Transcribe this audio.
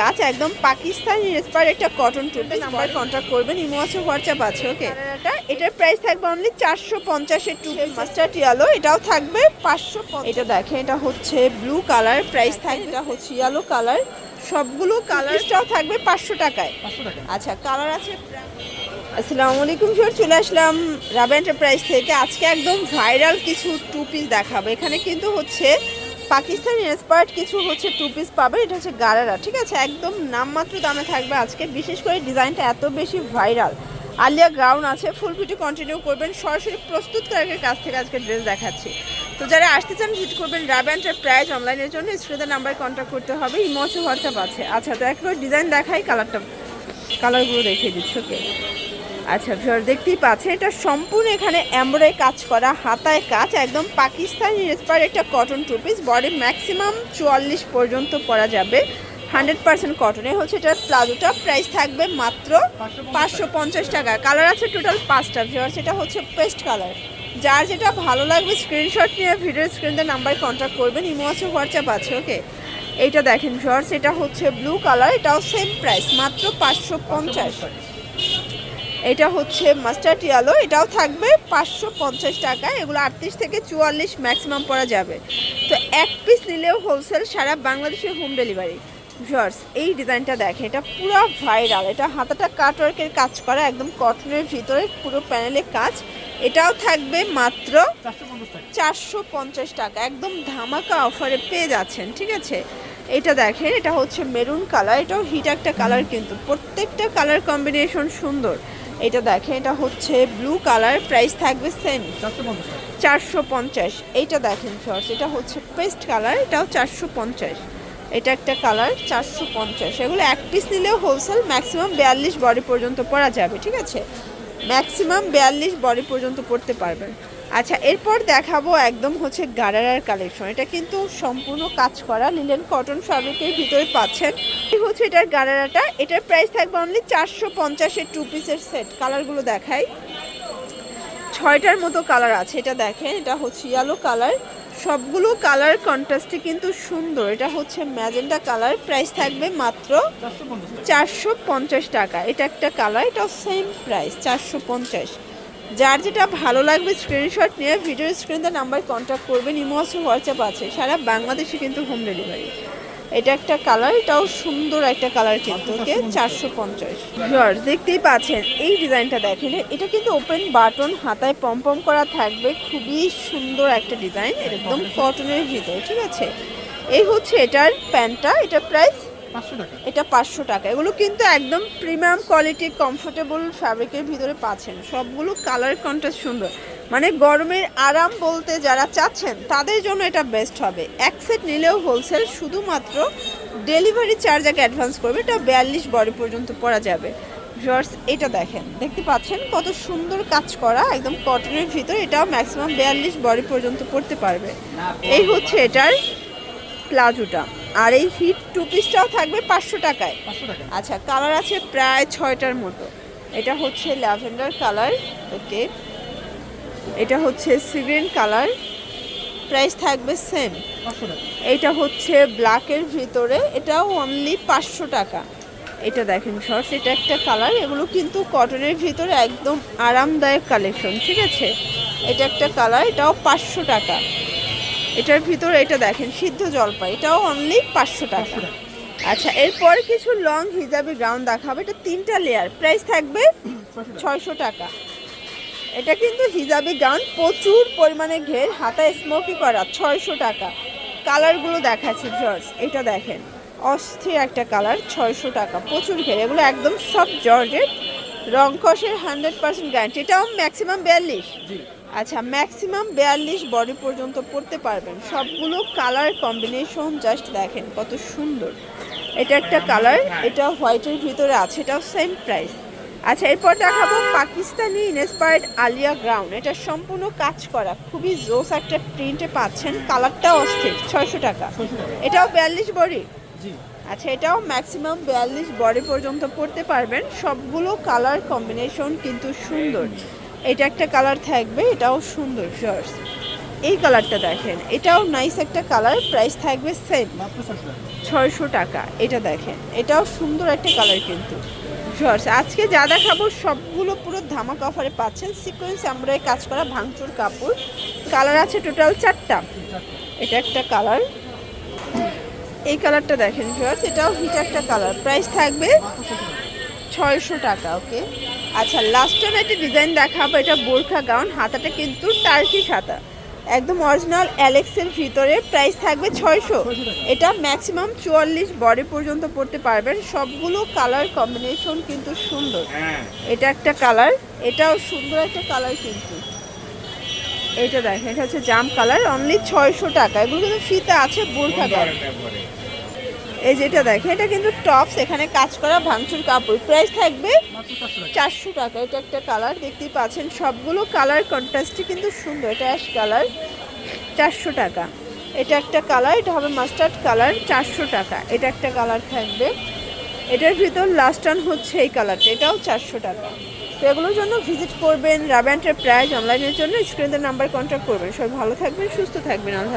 কাজ একদম পাকিস্তানি ইন্সপায়ার একটা কটন টুপি নাম্বার কন্ট্যাক্ট করবেন ইমো আছে হোয়াটসঅ্যাপ আছে ওকে এটার প্রাইস থাকবে অনলি চারশো পঞ্চাশের টুপি মাস্টার্ড ইয়েলো এটাও থাকবে পাঁচশো এটা দেখেন এটা হচ্ছে ব্লু কালার প্রাইস থাকবে এটা হচ্ছে ইয়েলো কালার সবগুলো কালারটাও থাকবে পাঁচশো টাকায়। আচ্ছা কালার আছে? আসসালামু আলাইকুম স্যার চলে আসলাম রাবা এন্টারপ্রাইজ থেকে। আজকে একদম ভাইরাল কিছু টু পিস দেখাবো। এখানে কিন্তু হচ্ছে পাকিস্তান ইন্সপায়ার্ড কিছু হচ্ছে টু পিস পাবে, এটা হচ্ছে গারারা, ঠিক আছে? একদম নামমাত্র দামে থাকবে আজকে, বিশেষ করে ডিজাইনটা এত বেশি ভাইরাল। আলিয়া গ্রাউন্ড আছে ফুল ভিডিও কন্টিনিউ করবেন, সরাসরি প্রস্তুতকারকের কাছ থেকে আজকে ড্রেস দেখাচ্ছি। তো যারা আসতে চান ভিজিট করবেন রাবা এন্টারপ্রাইজ অনলাইনের জন্য, স্ক্রিনের নাম্বার কন্ট্যাক্ট করতে হবে ইমোচো হোয়াটসঅ্যাপ আছে। আচ্ছা তো একবার ডিজাইন দেখাই কালারটা কালারগুলো দেখিয়ে দিচ্ছি ওকে আচ্ছা ভিউয়ার দেখতেই পাচ্ছেন, এটা সম্পূর্ণ এখানে এমব্রয়ডারি কাজ করা, হাতায় কাজ, একদম পাকিস্তানি ইন্সপায়ার একটা cotton two piece body maximum চুয়াল্লিশ পর্যন্ত পরা যাবে। হান্ড্রেড পার্সেন্ট কটনে হচ্ছে এটার প্লাজোটা প্রাইস থাকবে মাত্র পাঁচশো পঞ্চাশ টাকা। কালার আছে টোটাল পাঁচটা ভিউয়ার্স সেটা হচ্ছে পেস্ট কালার যার যেটা ভালো লাগবে স্ক্রিনশট নিয়ে ভিডিও স্ক্রিনতে নাম্বার কন্ট্যাক্ট করবেন, ইমো আছে হোয়াটসঅ্যাপ আছে ওকে এইটা দেখেন ভিউয়ার্স এটা হচ্ছে ব্লু কালার এটাও সেম প্রাইস মাত্র পাঁচশো পঞ্চাশ। এটা হচ্ছে মাস্টার্ড ইয়ালো, এটাও থাকবে পাঁচশো পঞ্চাশ টাকা, এগুলো আটত্রিশ থেকে চুয়াল্লিশ ম্যাক্সিমাম পরা যাবে। তো এক পিস নিলেও হোলসেল সারা বাংলাদেশে হোম ডেলিভারি। ভিউয়ার্স, এই ডিজাইনটা দেখে এটা পুরো ভাইরাল, এটা হাতাটা কাটওয়ার্কের কাজ করা, একদম কটনের ভিতরে পুরো প্যানেলে কাজ। এটাও থাকবে মাত্র চারশো পঞ্চাশ টাকা, একদম ধামাকা অফারে পেয়ে যাচ্ছেন, ঠিক আছে? এটা দেখেন, এটা হচ্ছে মেরুন কালার, এটাও হিট একটা কালার কিন্তু, প্রত্যেকটা কালার কম্বিনেশন সুন্দর। এটা দেখেন, এটা হচ্ছে ব্লু কালার প্রাইস থাকবে সেম চারশো পঞ্চাশ। এইটা দেখেন শর্টস এটা হচ্ছে পেস্ট কালার এটাও চারশো পঞ্চাশ। এটা একটা কালার চারশো পঞ্চাশ। এগুলো এক পিস নিলেও হোলসেল ম্যাক্সিমাম বিয়াল্লিশ বডি পর্যন্ত পরা যাবে, ঠিক আছে? ম্যাক্সিমাম বিয়াল্লিশ বডি পর্যন্ত পড়তে পারবেন। আচ্ছা এরপর দেখাবো একদম হচ্ছে গারারার কালেকশন এটা কিন্তু সম্পূর্ণ কাজ করা লিলেন কটন ফ্যাব্রিকের ভিতরে পাচ্ছেন। হচ্ছে এটার গারারাটা। এটার প্রাইস থাকবে অনলি চারশো পঞ্চাশের টু পিসের সেট কালারগুলো দেখাই। ছয়টার মতো কালার আছে, এটা দেখেন। এটা হচ্ছে ইয়েলো কালার সবগুলো কালার কন্ট্রাস্টে কিন্তু সুন্দর। এটা হচ্ছে ম্যাজেন্টা কালার প্রাইস থাকবে মাত্র চারশো পঞ্চাশ টাকা। এটা একটা কালার এটাও সেম প্রাইস চারশো পঞ্চাশ। যার যেটা ভালো লাগবে স্ক্রিনশট নিয়ে ভিডিও স্ক্রিনে নাম্বার কন্ট্যাক্ট করবেন ইমো আছে হোয়াটসঅ্যাপ আছে সারা বাংলাদেশে কিন্তু হোম ডেলিভারি এটা একটা কালার এটাও সুন্দর একটা কালার কিন্তু ওকে চারশো পঞ্চাশ। দেখতেই পাচ্ছেন এই ডিজাইনটা দেখেন এটা কিন্তু ওপেন বাটন হাতায় পম্পম করা থাকবে খুবই সুন্দর একটা ডিজাইন একদম কটনের ভিতরে ঠিক আছে? এই হচ্ছে এটার প্যান্টটা এটা প্রাইস এটা পাঁচশো টাকা। এগুলো কিন্তু একদম প্রিমিয়াম কোয়ালিটি কমফোর্টেবল ফ্যাব্রিকের ভিতরে পাচ্ছেন। সবগুলো কালার কন্ট্রাস্ট সুন্দর। মানে গরমের আরাম বলতে যারা চাচ্ছেন, তাদের জন্য এটা বেস্ট হবে। এক সেট নিলেও হোলসেল শুধুমাত্র ডেলিভারি চার্জ আগে অ্যাডভান্স করবে। এটা বিয়াল্লিশ বডি পর্যন্ত পরা যাবে। ভিউয়ার্স এটা দেখেন। দেখতে পাচ্ছেন কত সুন্দর কাজ করা। একদম কটনের ভিতর এটাও ম্যাক্সিমাম বিয়াল্লিশ বডি পর্যন্ত পড়তে পারবে। এই হচ্ছে এটার প্লাজোটা। আর এই হিট টু পিসটাও থাকবে পাঁচশো টাকায়। আচ্ছা কালার আছে প্রায় ছয়টার মতো। এটা হচ্ছে ল্যাভেন্ডার কালার ওকে। এটা হচ্ছে সিগ্রিন কালার। প্রাইস থাকবে সেম। এটা হচ্ছে ব্ল্যাকের ভিতরে এটাও অনলি পাঁচশো টাকা। এটা দেখেন শর্টস এটা একটা কালার। এগুলো কিন্তু কটনের ভিতরে একদম আরামদায়ক কালেকশন ঠিক আছে? এটা একটা কালার এটাও পাঁচশো টাকা। এটার ভিতরে এটা দেখেন, সিদ্ধ জলপাই। এটাও অনলি পাঁচশো টাকা। আচ্ছা এরপর কিছু লং হিজাবি গ্রাউন্ড দেখাবো। এটা তিনটা লেয়ার প্রাইস থাকবে ছয়শো টাকা। এটা কিন্তু হিজাবি গাউন প্রচুর পরিমাণে ঘের, হাতায় স্মোকি করা, ছয়শো টাকা। কালারগুলো দেখাচ্ছি জর্জ এটা দেখেন। অস্থির একটা কালার ছয়শো টাকা। প্রচুর ঘের, এগুলো একদম সব জর্জের রং কষের হান্ড্রেড পার্সেন্ট গ্যারান্টি এটাও ম্যাক্সিমাম বিয়াল্লিশ। আচ্ছা ম্যাক্সিমাম বিয়াল্লিশ বডি পর্যন্ত পড়তে পারবেন। সবগুলো কালার কম্বিনেশন জাস্ট দেখেন কত সুন্দর। এটা একটা কালার এটা হোয়াইটের ভিতরে আছে এটাও সেম প্রাইস আচ্ছা এরপর দেখাবো পাকিস্তানি ইনস্পায়ার্ড আলিয়া গ্রাউন্ড এটা সম্পূর্ণ কাজ করা খুবই জোস একটা প্রিন্টে পাচ্ছেন কালারটাও অস্থির ছয়শো টাকা। এটাও বিয়াল্লিশ বডি আচ্ছা এটাও ম্যাক্সিমাম বিয়াল্লিশ বডি পর্যন্ত পড়তে পারবেন। সবগুলো কালার কম্বিনেশন কিন্তু সুন্দর। এটা একটা কালার থাকবে, এটাও সুন্দর শর্টস এই কালারটা দেখেন, এটাও নাইস একটা কালার প্রাইস থাকবে সেম ছয়শো টাকা, এটা দেখেন, এটাও সুন্দর একটা কালার কিন্তু। জর্জ আজকে যা দেখাবো সবগুলো পুরো ধামাক অফারে পাচ্ছেন। সিকোয়েন্স আমরা কাজ করা ভাঙচুর কাপড়। কালার আছে টোটাল চারটা। এটা একটা কালার। এই কালারটা দেখেন জর্জ এটাও হিট একটা কালার। প্রাইস থাকবে ছয়শো টাকা ওকে আচ্ছা লাস্ট টাইম একটা ডিজাইন দেখাবো এটা বোরখা গাউন হাতাটা কিন্তু টার্কি হাতা। একদম অরিজিনাল অ্যালেক্সের ভিতরে প্রাইস থাকবে ছয়শো। এটা ম্যাক্সিমাম চুয়াল্লিশ বডি পর্যন্ত পড়তে পারবেন। সবগুলো কালার কম্বিনেশন কিন্তু সুন্দর। এটা একটা কালার এটাও সুন্দর একটা কালার কিন্তু। এটা দেখেন এটা হচ্ছে জাম কালার অনলি ছয়শো টাকা। এগুলো কিন্তু ফিতে আছে বোরখা গাউন এই যেটা দেখেন এটা কিন্তু টপস, এখানে কাজ করা ভাঙচুর কাপড়। প্রাইস থাকবে চারশো টাকা। এটা একটা কালার, দেখতেই পাচ্ছেন সবগুলো কালার, কন্ট্রাস্টই কিন্তু সুন্দর, এটা অ্যাশ কালার, চারশো টাকা। এটা একটা কালার, এটা হবে মাস্টার্ড কালার, চারশো টাকা। এটা একটা কালার থাকবে। এটার ভিতর লাস্ট অন হচ্ছে এই কালারটা, এটাও চারশো টাকা। তো এগুলোর জন্য ভিজিট করবেন রাব্যান্টের প্রাইস অনলাইনের জন্য স্ক্রিনের নাম্বার কন্ট্যাক্ট করবেন। সবাই ভালো থাকবেন, সুস্থ থাকবেন, আল্লাহ